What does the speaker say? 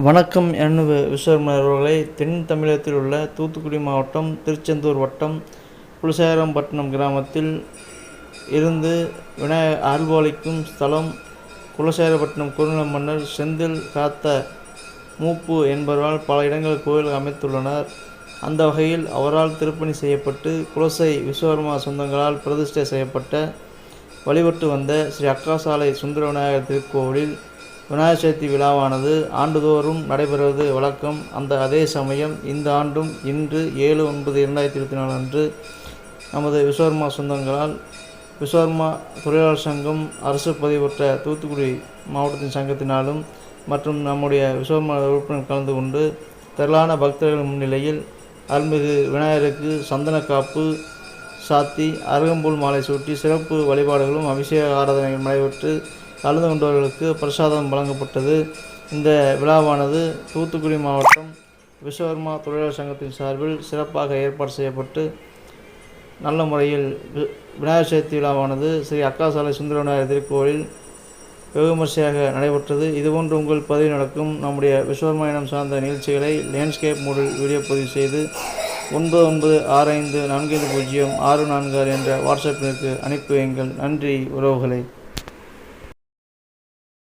வணக்கம் எண்ணுவ விஸ்வர்மர்களே தென் தமிழகத்தில் உள்ள தூத்துக்குடி மாவட்டம் திருச்செந்தூர் வட்டம் குலசேகரம்பட்டினம் கிராமத்தில் இருந்து விநாயக அருள்பாலிக்கும் ஸ்தலம் குலசேகரப்பட்டினம் குறுநில மன்னர் செந்தில் காத்த மூப்பு என்பவரால் பல இடங்கள் கோயில் அமைத்துள்ளனர். அந்த வகையில் அவரால் திருப்பணி செய்யப்பட்டு குலசை விஸ்வகர்மா சொந்தங்களால் பிரதிஷ்டை செய்யப்பட்ட வழிபட்டு வந்த ஸ்ரீ அக்காசாலை சுந்தர விநாயகர் திருக்கோவிலில் விநாயகர் சதுர்த்தி விழாவானது ஆண்டுதோறும் நடைபெறுவது வழக்கம். அந்த அதே சமயம் இந்த ஆண்டும் இன்று ஏழு ஒன்பது இரண்டாயிரத்தி இருபத்தி நாலு அன்று நமது விஸ்வர்மா சொந்தங்களால் விஸ்வர்மா தொழிலாளர் சங்கம் அரசு பதிவு பெற்ற தூத்துக்குடி மாவட்டத்தின் சங்கத்தினாலும் மற்றும் நம்முடைய விஸ்வர்மா உறுப்பினர் கலந்து கொண்டு திரளான பக்தர்கள் முன்னிலையில் அருள்மிகு விநாயகருக்கு சந்தன காப்பு சாத்தி அருகம்புல் மாலை சூட்டி சிறப்பு வழிபாடுகளும் அபிஷேக ஆராதனைகள் நடைபெற்று கலந்து கொண்டவர்களுக்கு பிரசாதம் வழங்கப்பட்டது. இந்த விழாவானது தூத்துக்குடி மாவட்டம் விஸ்வகர்மா தொழிலாளர் சங்கத்தின் சார்பில் சிறப்பாக ஏற்பாடு செய்யப்பட்டு நல்ல முறையில் வி- விநாயகர் சதுர்த்தி விழாவானது ஸ்ரீ அக்காசாலை சுந்தர விநாயகர் திருக்கோவில் வெகுமரிசையாக நடைபெற்றது. இதுபோன்று உங்கள் பதிவு நடக்கும் நம்முடைய விஸ்வகர்மா இனம் சார்ந்த நிகழ்ச்சிகளை லேண்ட்ஸ்கேப் மூடில் வீடியோ பதிவு செய்து ஒன்பது ஒன்பது ஆறு ஐந்து நான்கு ஐந்து பூஜ்ஜியம் ஆறு நான்கு ஆறு என்ற வாட்ஸ்அப்பிற்கு அனுப்பி வையுங்கள். நன்றி உறவுகளை.